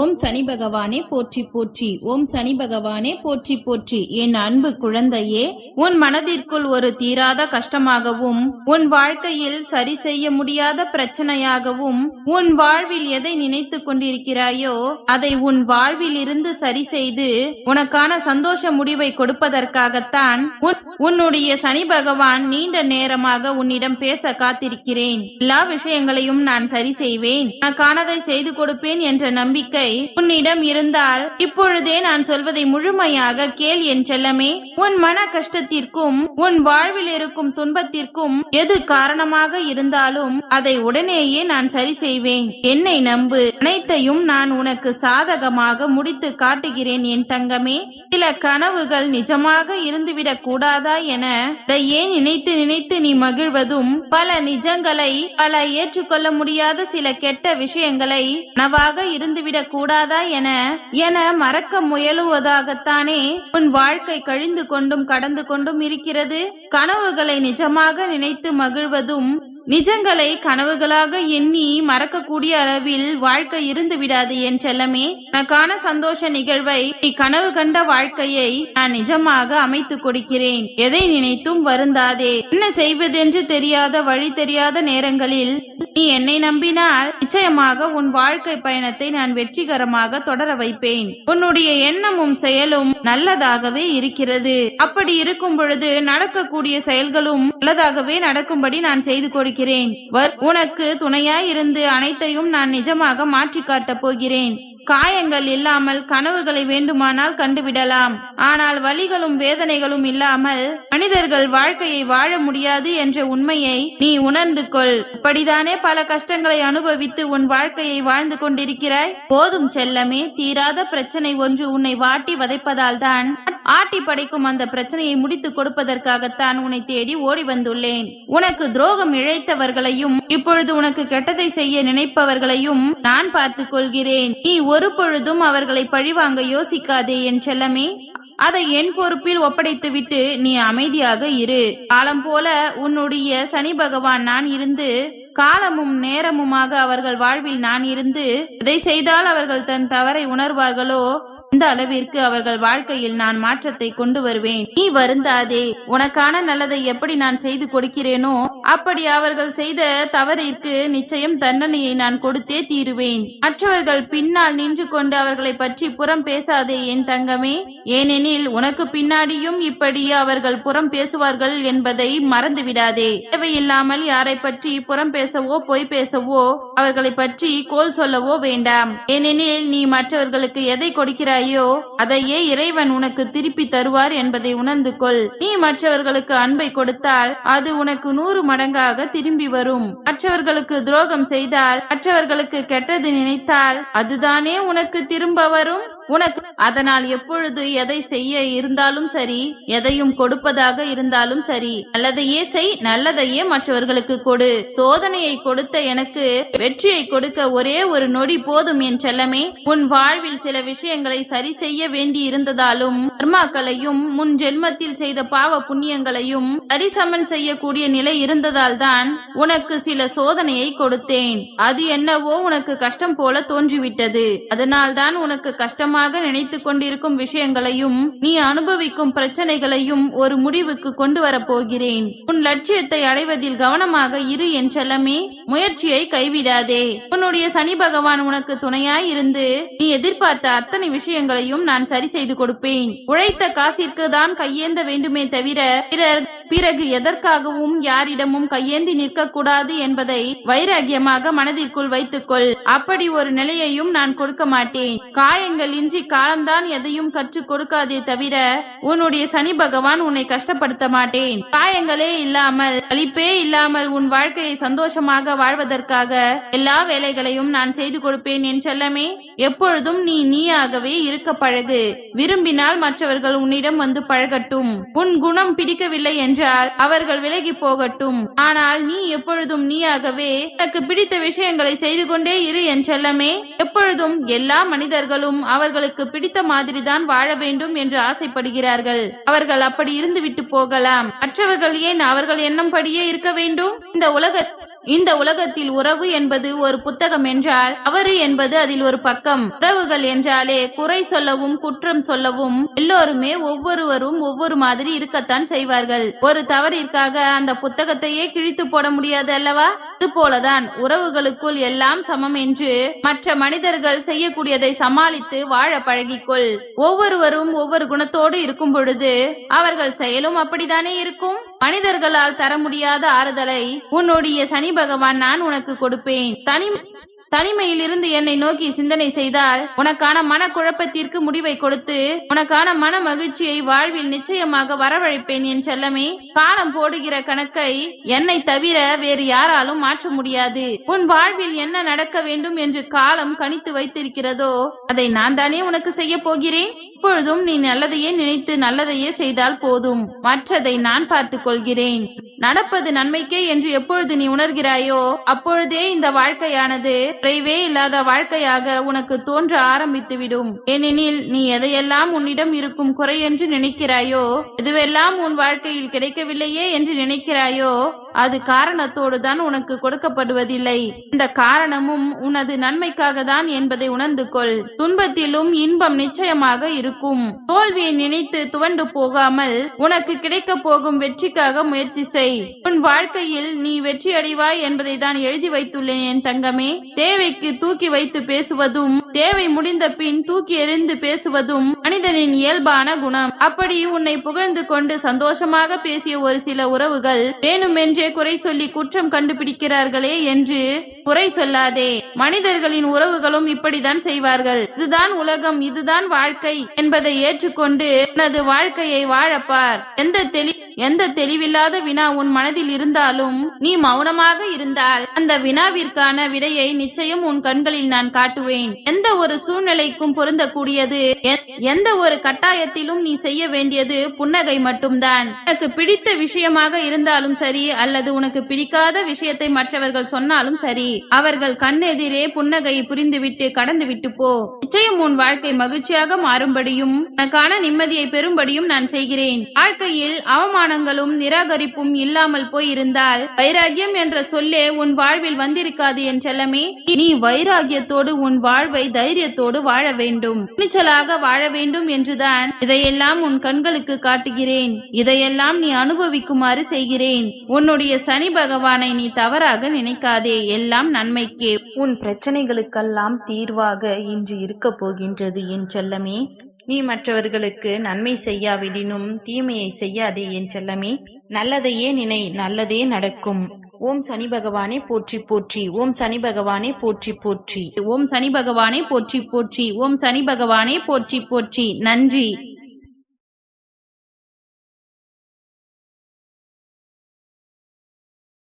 ஓம் சனி பகவானே போற்றி போற்றி. ஓம் சனி பகவானே போற்றி போற்றி. என் அன்பு குழந்தையே உன் மனதிற்குள் ஒரு தீராத கஷ்டமாகவும் உன் வாழ்க்கையில் சரி செய்ய முடியாத பிரச்சனையாகவும் உன் வாழ்வில் எதை நினைத்து கொண்டிருக்கிறாயோ அதை உன் வாழ்வில் இருந்து சரி செய்து உனக்கான சந்தோஷ முடிவை கொடுப்பதற்காகத்தான் உன் உன்னுடைய சனி பகவான் நீண்ட நேரமாக உன்னிடம் பேச காத்திருக்கிறேன். எல்லா விஷயங்களையும் நான் சரி செய்வேன். உனக்கானதை செய்து கொடுப்பேன் என்ற நம்பிக்கை உன்னிடம் இருந்தால் இப்பொழுதே நான் சொல்வதை முழுமையாக கேள் என் செல்லமே. உன் மன கஷ்டத்திற்கும் உன் வாழ்வில் இருக்கும் துன்பத்திற்கும் எது காரணமாக இருந்தாலும் அதை உடனேயே நான் சரி செய்வேன். என்னை நம்பு. அனைத்தையும் நான் உனக்கு சாதகமாக முடித்து காட்டுகிறேன் என் தங்கமே. சில கனவுகள் நிஜமாக இருந்துவிடக் கூடாதா என ஏன் நினைத்து நினைத்து நீ மகிழ்வதும் பல நிஜங்களை பல ஏற்றுக்கொள்ள முடியாத சில கெட்ட விஷயங்களை நவாக இருந்துவிட கூடாதா என என மறக்க முயலுவதாகத்தானே உன் வாழ்க்கை கழிந்து கொண்டும் கடந்து கொண்டும் இருக்கிறது? கனவுகளை நிஜமாக நினைத்து மகிழ்வதும் நிஜங்களை கனவுகளாக எண்ணி மறக்கக்கூடிய அளவில் வாழ்க்கை இருந்து விடாது என் செல்லமே. உனக்கான சந்தோஷ நிகழ்வை நீ கனவு கண்ட வாழ்க்கையை நான் நிஜமாக அமைத்து கொடுக்கிறேன். எதை நினைத்தும் வருந்தாதே. என்ன செய்வதென்று தெரியாத வழி தெரியாத நேரங்களில் நீ என்னை நம்பினால் நிச்சயமாக உன் வாழ்க்கை பயணத்தை நான் வெற்றிகரமாக தொடர வைப்பேன். உன்னுடைய எண்ணமும் செயலும் நல்லதாகவே இருக்கிறது. அப்படி இருக்கும் பொழுது நடக்கக்கூடிய செயல்களும் நல்லதாகவே நடக்கும்படி நான் செய்து கொடுக்கிறேன் வர்- உனக்கு துணையாயிருந்து அனைத்தையும் நான் நிஜமாக மாற்றி காட்டப் போகிறேன். காயங்கள் இல்லாமல் கனவுகளை வேண்டுமானால் கண்டுவிடலாம். ஆனால் வலிகளும் வேதனைகளும் இல்லாமல் மனிதர்கள் வாழ்க்கையை வாழ முடியாது என்ற உண்மையை நீ உணர்ந்து கொள். அப்படிதானே பல கஷ்டங்களை அனுபவித்து உன் வாழ்க்கையை வாழ்ந்து கொண்டிருக்கிறாய்? போதும் செல்லமே தீராத பிரச்சனை ஒன்று உன்னை வாட்டி வதைப்பதால் தான் ஆட்டி படைக்கும் அந்த பிரச்சனையை முடித்து கொடுப்பதற்காகத்தான் உன்னை தேடி ஓடி வந்துள்ளேன். உனக்கு துரோகம் இழைத்தவர்களையும் இப்பொழுது உனக்கு கெட்டதை செய்ய நினைப்பவர்களையும் நான் பார்த்துக் கொள்கிறேன். நீ ஒரு பொழுதும் அவர்களை பழிவாங்க யோசிக்காதே என் செல்லமே. அதை என் பொறுப்பில் ஒப்படைத்துவிட்டு நீ அமைதியாக இரு. காலம் போல உன்னுடைய சனி பகவான் நான் இருந்து காலமும் நேரமுமாக அவர்கள் வாழ்வில் நான் இருந்து இதை செய்தால் அவர்கள் தன் தவறை உணர்வார்களோ? இந்த அளவிற்கு அவர்கள் வாழ்க்கையில் நான் மாற்றத்தை கொண்டு வருவேன். நீ வருந்தாதே. உனக்கான நல்லதை எப்படி நான் செய்து கொடுக்கிறேனோ அப்படி அவர்கள் செய்த தவறிற்கு நிச்சயம் தண்டனையை நான் கொடுத்தே தீருவேன். மற்றவர்கள் பின்னால் நின்று கொண்டு அவர்களை பற்றி புறம் பேசாதே என் தங்கமே. ஏனெனில் உனக்கு பின்னாடியும் இப்படி அவர்கள் புறம் பேசுவார்கள் என்பதை மறந்து விடாதே தேவையில்லாமல் யாரை பற்றி புறம் பேசவோ பொய் பேசவோ அவர்களை பற்றி கோல் சொல்லவோ வேண்டாம். ஏனெனில் நீ மற்றவர்களுக்கு எதை கொடுக்கிறாய் அதையே இறைவன் உனக்கு திருப்பி தருவார் என்பதை உணர்ந்து கொள் நீ மற்றவர்களுக்கு அன்பை கொடுத்தால் அது உனக்கு நூறு மடங்காக திரும்பி வரும். மற்றவர்களுக்கு துரோகம் செய்தால் மற்றவர்களுக்கு கெட்டது நினைத்தால் அதுதானே உனக்கு திரும்ப வரும்? உனக்கு அதனால் எப்பொழுது எதை செய்ய இருந்தாலும் சரி எதையும் கொடுப்பதாக இருந்தாலும் சரி நல்லதையே செய் நல்லதையே மற்றவர்களுக்கு கொடு. சோதனையை கொடுத்த எனக்கு வெற்றியை கொடுக்க ஒரே ஒரு நொடி போதும் என் செல்லமே. உன் வாழ்வில் சில விஷயங்களை சரி செய்ய வேண்டி இருந்ததாலும் கர்மாக்களையும் முன் ஜென்மத்தில் செய்த பாவ புண்ணியங்களையும் சரிசமன் செய்யக்கூடிய நிலை இருந்ததால் தான் உனக்கு சில சோதனையை கொடுத்தேன். அது என்னவோ உனக்கு கஷ்டம் போல தோன்றிவிட்டது. அதனால்தான் உனக்கு கஷ்டம் கஷ்டமாக நினைத்து கொண்டிருக்கும் விஷயங்களையும் நீ அனுபவிக்கும் பிரச்சனைகளையும் ஒரு முடிவுக்கு கொண்டு வரப்போகிறேன் உன் லட்சியத்தை அடைவதில் கவனமாக இரு என் செல்லமே முயற்சியை கைவிடாதே. உன்னுடைய சனி பகவான் உனக்கு துணையாய் இருந்து நீ எதிர்பார்த்த அத்தனை விஷயங்களையும் நான் சரி செய்து கொடுப்பேன். உழைத்த காசிற்கு தான் கையேந்த வேண்டுமே தவிர பிறர் பிறகு எதற்காகவும் யாரிடமும் கையேந்தி நிற்கக்கூடாது என்பதை வைராகியமாக மனதிற்குள் வைத்துக்கொள். அப்படி ஒரு நிலையையும் நான் கொடுக்க மாட்டேன். காயங்கள் இன்றி காலம்தான் எதையும் கற்றுக் கொடுக்காதே தவிர உன்னுடைய சனி பகவான் உன்னை கஷ்டப்படுத்த மாட்டேன். காயங்களே இல்லாமல் அழிப்பே இல்லாமல் உன் வாழ்க்கையை சந்தோஷமாக வாழ்வதற்காக எல்லா வேலைகளையும் நான் செய்து கொடுப்பேன் என் செல்லமே. எப்பொழுதும் நீ நீயாகவே இருக்க பழகு. விரும்பினால் மற்றவர்கள் உன்னிடம் வந்து பழகட்டும். உன் குணம் பிடிக்கவில்லை என்று என்றால் அவர்கள் விலகி போகட்டும். ஆனால் நீ எப்பொழுதும் நீயாகவே உனக்கு பிடித்த விஷயங்களை செய்து கொண்டே இரு என் செல்லமே. எப்பொழுதும் எல்லா மனிதர்களும் அவர்களுக்கு பிடித்த மாதிரிதான் வாழ வேண்டும் என்று ஆசைப்படுகிறார்கள். அவர்கள் அப்படி இருந்து விட்டு போகலாம். மற்றவர்கள் ஏன் அவர்கள் எண்ணம் படியே இருக்க வேண்டும்? இந்த உலகத்தில் இந்த உலகத்தில் உறவு என்பது ஒரு புத்தகம் என்றால் தவறு என்பது அதில் ஒரு பக்கம். உறவுகள் என்றாலே குறை சொல்லவும் குற்றம் சொல்லவும் எல்லோருமே ஒவ்வொருவரும் ஒவ்வொரு மாதிரி இருக்கத்தான் செய்வார்கள். ஒரு தவறிற்காக அந்த புத்தகத்தையே கிழித்து போட முடியாது அல்லவா? இது போலதான் உறவுகளுக்குள் எல்லாம் சமம் என்று மற்ற மனிதர்கள் செய்யக்கூடியதை சமாளித்து வாழ பழகிக்கொள். ஒவ்வொருவரும் ஒவ்வொரு குணத்தோடு இருக்கும் பொழுது அவர்கள் செயலும் அப்படித்தானே இருக்கும்? மனிதர்களால் தர முடியாத ஆறுதலை உன்னுடைய சனி பகவான் நான் உனக்கு கொடுப்பேன். தனி தனிமையிலிருந்து என்னை நோக்கி சிந்தனை செய்தால் உனக்கான மனக்குழப்பத்திற்கு முடிவை கொடுத்து உனக்கான மன மகிழ்ச்சியை வாழ்வில் நிச்சயமாக வரவழைப்பேன் என் செல்லமே. காலம் போடுகிற கணக்கை என்னை தவிர வேறு யாராலும் மாற்ற முடியாது. உன் வாழ்வில் என்ன நடக்க வேண்டும் என்று காலம் கணித்து வைத்திருக்கிறதோ அதை நான் தானே உனக்கு செய்ய போகிறேன்? இப்பொழுதும் நீ நல்லதையே நினைத்து நல்லதையே செய்தால் போதும். மற்றதை நான் பார்த்துக் கொள்கிறேன். நடப்பது நன்மைக்கே என்று எப்பொழுது நீ உணர்கிறாயோ அப்பொழுதே இந்த வாழ்க்கையானது குறைவே இல்லாத வாழ்க்கையாக உனக்கு தோன்ற ஆரம்பித்துவிடும். ஏனெனில் நீ எதையெல்லாம் உன்னிடம் இருக்கும் குறை என்று நினைக்கிறாயோ எதுவெல்லாம் உன் வாழ்க்கையில் கிடைக்கவில்லையே என்று நினைக்கிறாயோ அது காரணத்தோடு தான் உனக்கு கொடுக்கப்படுவதில்லை. இந்த காரணமும் உனது நன்மைக்காக தான் என்பதை உணர்ந்து கொள். துன்பத்திலும் இன்பம் நிச்சயமாக இருக்கும். தோல்வியை நினைத்து துவண்டு போகாமல் உனக்கு கிடைக்க போகும் வெற்றிக்காக முயற்சி செய். உன் வாழ்க்கையில் நீ வெற்றி அடைவாய் என்பதை தான் எழுதி வைத்துள்ளேன் என் தங்கமே. தேவைக்கு தூக்கி வைத்து பேசுவதும் தேவை முடிந்த பின் தூக்கி எறிந்து பேசுவதும் மனிதனின் இயல்பான குணம். அப்படி உன்னை புகழ்ந்து கொண்டு சந்தோஷமாக பேசிய ஒரு சில உறவுகள் வேணுமென்றே குறை சொல்லி குற்றம் கண்டுபிடிக்கிறார்களே என்று குறை சொல்லாதே. மனிதர்களின் உறவுகளும் இப்படித்தான் செய்வார்கள். இதுதான் உலகம் இதுதான் வாழ்க்கை என்பதை ஏற்றுக்கொண்டு உனது வாழ்க்கையை வாழப்பார். எந்த தெளி எந்த தெளிவில்லாத வினா உன் மனதில் இருந்தாலும் நீ மௌனமாக இருந்தால் அந்த வினாவிற்கான விடையை நிச்சயம் உன் கண்களில் நான் காட்டுவேன். எந்த ஒரு சூழ்நிலைக்கும் பொருந்தக்கூடியது எந்த ஒரு கட்டாயத்திலும் நீ செய்ய வேண்டியது புன்னகை மட்டும்தான். உனக்கு பிடித்த விஷயமாக இருந்தாலும் சரி அல்லது உனக்கு பிடிக்காத விஷயத்தை மற்றவர்கள் சொன்னாலும் சரி அவர்கள் கண்ணெதிரே புன்னகையை புரிந்துவிட்டு கடந்து விட்டு போ. நிச்சயம் உன் வாழ்க்கை மகிழ்ச்சியாக மாறும்படியும் உனக்கான நிம்மதியை பெறும்படியும் நான் செய்கிறேன். வாழ்க்கையில் அவமானங்களும் நிராகரிப்பும் இல்லாமல் போயிருந்தால் வைராகியம் என்ற சொல்லே உன் வாழ்வில் வந்திருக்காது என் செல்லமே. நீ வைராகியத்தோடு உன் வாழ்வை தைரியத்தோடு வாழ வேண்டும். துணிச்சலாக வாழ வேண்டும் என்றுதான் இதையெல்லாம் உன் கண்களுக்கு காட்டுகிறேன். இதையெல்லாம் நீ அனுபவிக்குமாறு செய்கிறேன். உன்னுடைய சனி பகவானை நீ தவறாக நினைக்காதே. எல்லாம் நன்மைக்கே. உன் பிரச்சனைகளுக்கெல்லாம் தீர்வாக இன்று இருக்கப் போகின்றது என் செல்லமே. நீ மற்றவர்களுக்கு நன்மை செய்யாவிடினும் தீமையை செய்யாதே என் செல்லமே. நல்லதையே நினை நல்லதே நடக்கும். ஓம் சனி பகவானே போற்றி போற்றி ஓம் சனி பகவானே போற்றி போற்றி ஓம் சனி பகவானே போற்றி போற்றி ஓம் சனி பகவானே போற்றி போற்றி நன்றி.